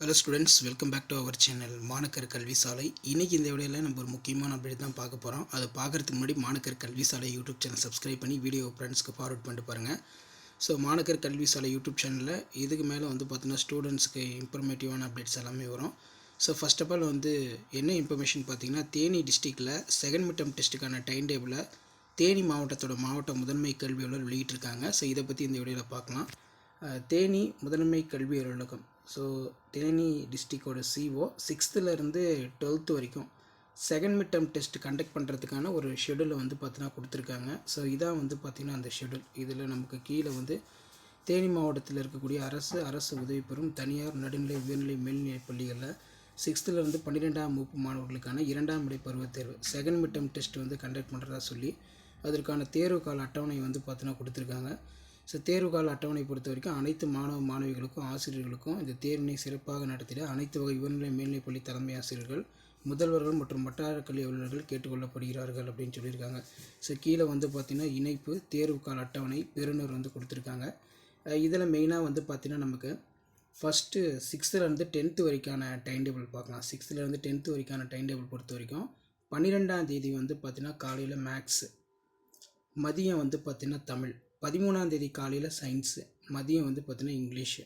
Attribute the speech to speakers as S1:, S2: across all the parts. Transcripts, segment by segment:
S1: Hello students welcome back to our channel Manakkar Kalvi Salai இன்றைக்கி இந்த வீடியோவில் நம்ம ஒரு முக்கியமான அப்டேட் தான் பார்க்க போகிறோம் அதை பார்க்குறதுக்கு முன்னாடி Manakkar Kalvi Salai YouTube channel subscribe பண்ணி வீடியோ ஃப்ரெண்ட்ஸ்க்கு ஃபார்வர்ட் பண்ணிட்டு பாருங்கள் ஸோ மாணக்கர் கல்வி சாலை யூடியூப் சேனலில் இதுக்கு மேலே வந்து பார்த்தீங்கன்னா ஸ்டூடெண்ட்ஸ்க்கு இன்ஃபர்மேட்டிவான அப்டேட்ஸ் எல்லாமே வரும். ஸோ ஃபர்ஸ்ட் ஆஃப் ஆல் வந்து என்ன இன்ஃபர்மேஷன் பார்த்தீங்கன்னா தேனி டிஸ்ட்ரிக்டில் செகண்ட் மிட்டம் டெஸ்ட்டுக்கான டைம் டேபிளை தேனி மாவட்டத்தோட மாவட்ட முதன்மை கல்வி அலுவலர் வெளியிட்டிருக்காங்க. ஸோ இதை பற்றி இந்த வீடியோவில் பார்க்கலாம். தேனி முதன்மை கல்வி அலுவலகம். ஸோ தேனி டிஸ்ட்ரிக்டோட சிஓ சிக்ஸ்த்துலேருந்து டுவெல்த்து வரைக்கும் second mid term test conduct பண்ணுறதுக்கான ஒரு ஷெடியூலை வந்து பார்த்தீங்கன்னா கொடுத்துருக்காங்க. ஸோ இதான் வந்து பார்த்திங்கன்னா அந்த ஷெடியூல் இதில் நமக்கு கீழே வந்து தேனி மாவட்டத்தில் இருக்கக்கூடிய அரசு அரசு உதவி பெறும் தனியார் நடுநிலை உயர்நிலை மேல்நிலைப் பள்ளிகளில் சிக்ஸ்த்துலேருந்து பன்னிரெண்டாம் வகுப்பு மாணவர்களுக்கான இரண்டாம் இடை பருவத் தேர்வு செகண்ட் மிட் டெஸ்ட் வந்து கண்டக்ட் பண்ணுறதா சொல்லி அதற்கான தேர்வு கால அட்டவணை வந்து பார்த்தீங்கன்னா கொடுத்துருக்காங்க. ஸோ தேர்வு கால அட்டவணை பொறுத்த வரைக்கும் அனைத்து மாணவ மாணவிகளுக்கும் ஆசிரியர்களுக்கும் இந்த தேர்வினை சிறப்பாக நடத்திட அனைத்து வகை உயர்நிலை மேல்நிலைப் பள்ளி தலைமை ஆசிரியர்கள் முதல்வர்கள் மற்றும் வட்டார கல்வி அலுவலர்கள் கேட்டுக்கொள்ளப்படுகிறார்கள் அப்படின்னு சொல்லியிருக்காங்க. ஸோ கீழே வந்து பார்த்திங்கன்னா இணைப்பு தேர்வு கால அட்டவணை பெறுநர் வந்து கொடுத்துருக்காங்க. இதில் மெயினாக வந்து பார்த்திங்கன்னா நமக்கு ஃபஸ்ட்டு சிக்ஸ்த்துலேருந்து டென்த்து வரைக்கான டைம் டேபிள் பார்க்கலாம் சிக்ஸ்த்துலேருந்து டென்த்து வரைக்கான டைம் டேபிள் பொறுத்த வரைக்கும் பன்னிரெண்டாம் தேதி வந்து பார்த்திங்கன்னா காலையில் மேக்ஸு மதியம் வந்து பார்த்திங்கன்னா தமிழ். பதிமூணாம் தேதி காலையில் சயின்ஸு மதியம் வந்து பார்த்தீங்கன்னா இங்கிலீஷு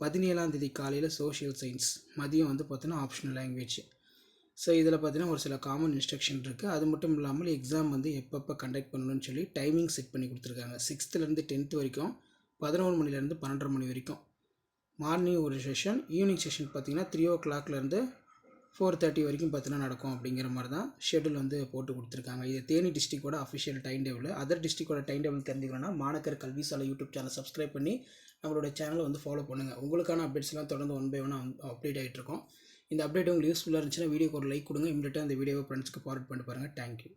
S1: பதினேழாம் தேதி காலையில் சோஷியல் சயின்ஸ் மதியம் வந்து பார்த்திங்கன்னா ஆப்ஷனல் லாங்குவேஜ் ஸோ இதில் பார்த்தீங்கன்னா ஒரு சில காமன் இன்ஸ்ட்ரக்ஷன் இருக்குது அது மட்டும் இல்லாமல் எக்ஸாம் வந்து எப்பப்போ கண்டக்ட் பண்ணணும்னு சொல்லி டைமிங் செட் பண்ணி கொடுத்துருக்காங்க. சிக்ஸ்த்துலேருந்து டென்த்து வரைக்கும் பதினோரு மணிலேருந்து பன்னெண்டரை மணி வரைக்கும். மார்னிங் ஒரு செஷன் ஈவினிங் செஷன் பார்த்தீங்கன்னா த்ரீ ஓ கிளாக்லேருந்து ஃபோர் தேர்ட்டி வரைக்கும் பார்த்தீங்கன்னா நடக்கும் அப்படிங்கிற மாதிரி தான் ஷெடியூல் வந்து போட்டு கொடுத்துருக்காங்க. இது தேனி டிஸ்ட்ரிக்டோட அஃபிஷியல் டைம் டேபிள் அதர் டிஸ்ட்ரிக்டோட டைம் டேபிள் தெரிஞ்சுக்கணும்னா Manakkar Kalvi Salai YouTube channel subscribe பண்ணி நம்மளோட சேனலை வந்து ஃபாலோ பண்ணுங்கள் உங்களுக்கான அப்டேட்ஸ்லாம் தொடர்ந்து ஒன் பை ஒன் அப்டேட் ஆகிட்டு இருக்கோம் இந்த அப்டேட் உங்களுக்கு யூஸ்ஃபுல்லாக இருந்துச்சுன்னா வீடியோக்கு ஒரு லைக் கொடுங்க. இமீடியட்டாக அந்த வீடியோவை ஃப்ரெண்ட்ஸ்க்கு ஃபார்வர்ட் பண்ணி பாருங்கள் தேங்க்யூ